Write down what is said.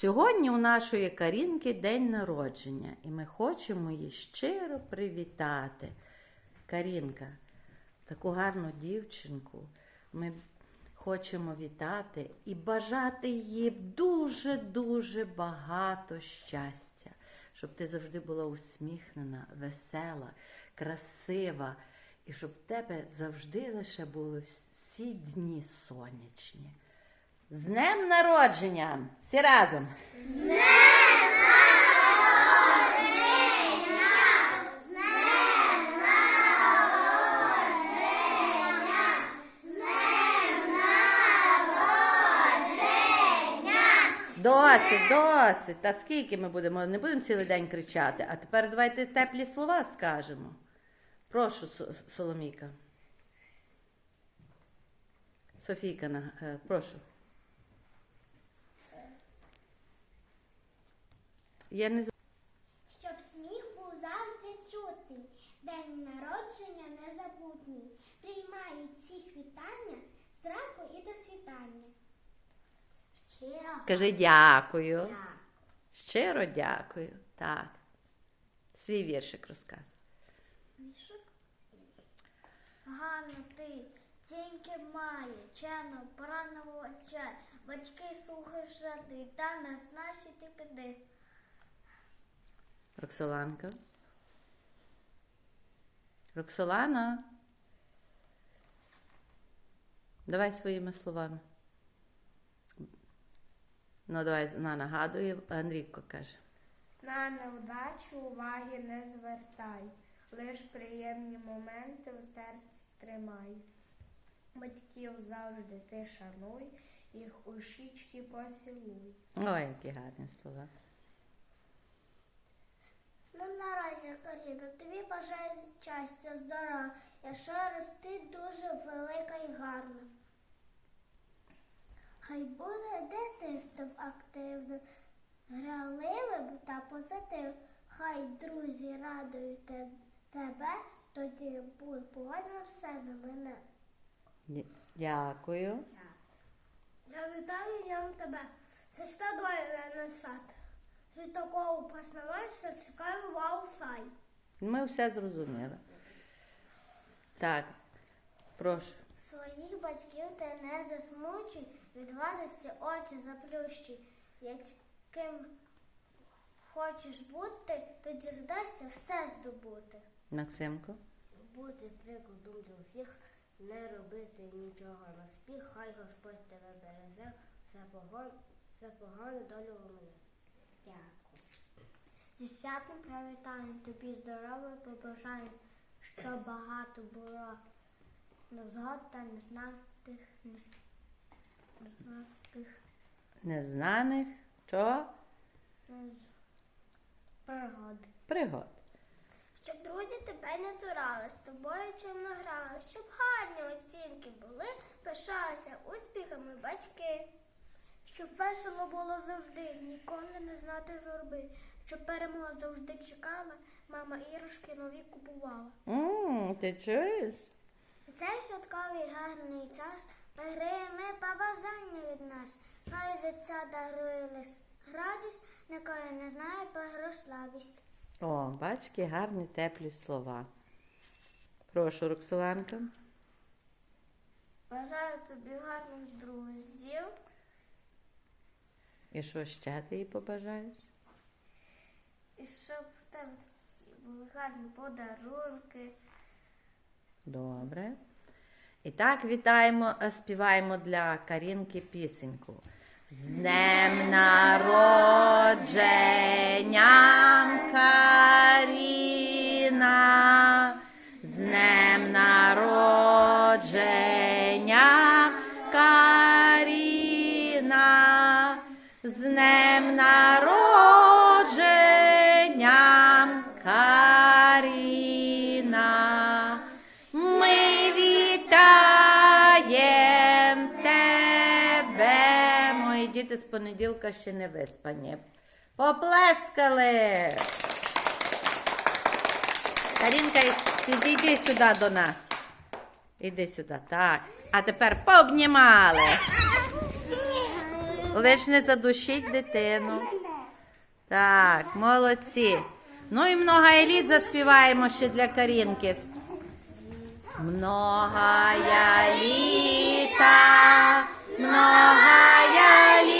Сьогодні у нашої Карінки день народження, і ми хочемо її щиро привітати. Карінка, таку гарну дівчинку. Ми хочемо вітати і бажати їй дуже-дуже багато щастя, щоб ти завжди була усміхнена, весела, красива, і щоб в тебе завжди лише були всі дні сонячні. З днем народження! Всі разом! Досить, досить. Та скільки ми будемо? Не будемо цілий день кричати. А тепер давайте теплі слова скажемо. Прошу, Соломійка. Софійка, е, прошу. Я не Щоб сміх був завжди чутний, день народження незабутній. Приймають всіх вітання зранку і до світання. Щиро Кажи дякую. дякую. Щиро дякую. Так. Свій віршик розказуй. Гарно ти, тіньки має, чено, поранило оче, батьки слухаєш жади, та не наші ти піди. Роксоланка. Роксолана. Давай своїми словами. Ну, давай на нагадує, Андрійко каже. На невдачу уваги не звертай, лиш приємні моменти в серці тримай. Батьків завжди ти шануй, їх у щічки поцілуй. Ой, які гарні слова. Ну Каріна, тобі бажаю щастя, здоров'я, ще рости дуже велика і гарна. Хай буде дитинством активним, граливим та позитивним. Хай друзі радують тебе, тоді буде погано все на мене. Дякую. Я вітаю днем тебе, зі стадою не носати. З такого поснавайся, шукаю ваусай. Ми все зрозуміли. Так, прошу. Своїх батьків ти не засмучуй, від радості очі заплющуй. Яким хочеш бути, тоді вдасться все здобути. Максимко. Бути прикладом для всіх, не робити нічого на спіх, хай Господь тебе береже, все погано, все погано долю мене. Дякую. Зі святим привітанням тобі здоров'я побажаю, щоб багато було незгод та незнатих, незнатих Незнаних чого? нез... пригод. Пригод. Щоб друзі тебе не цурали, з тобою чимно грали, щоб гарні оцінки були, пишалися успіхами батьки. Щоб весело було завжди, ніколи не знати журби, щоб перемога завжди чекала, мама іграшки нові купувала. М, ти чуєш? Цей святковий гарний час дарує ми побажання від нас. Хай життя дарує лиш радість, якої не знає про слабість. О, бач, які гарні теплі слова. Прошу, Роксоланка. Бажаю тобі гарних друзів, І що ще ти їй побажаєш? і щоб в тебе такі були гарні подарунки. Добре. І так вітаємо, е, співаємо для Карінки пісеньку. З днем народження Каріна, днем народження Каріна. Ми вітаєм тебе. Мої діти з понеділка ще не виспані. Поплескали. Карінка, підійди сюди до нас. Іди сюди, так. А тепер пообнімали. Лиш не задушіть дитину. Так, молодці. Ну і много еліт заспіваємо ще для Карінки. Многая літа, многая літа.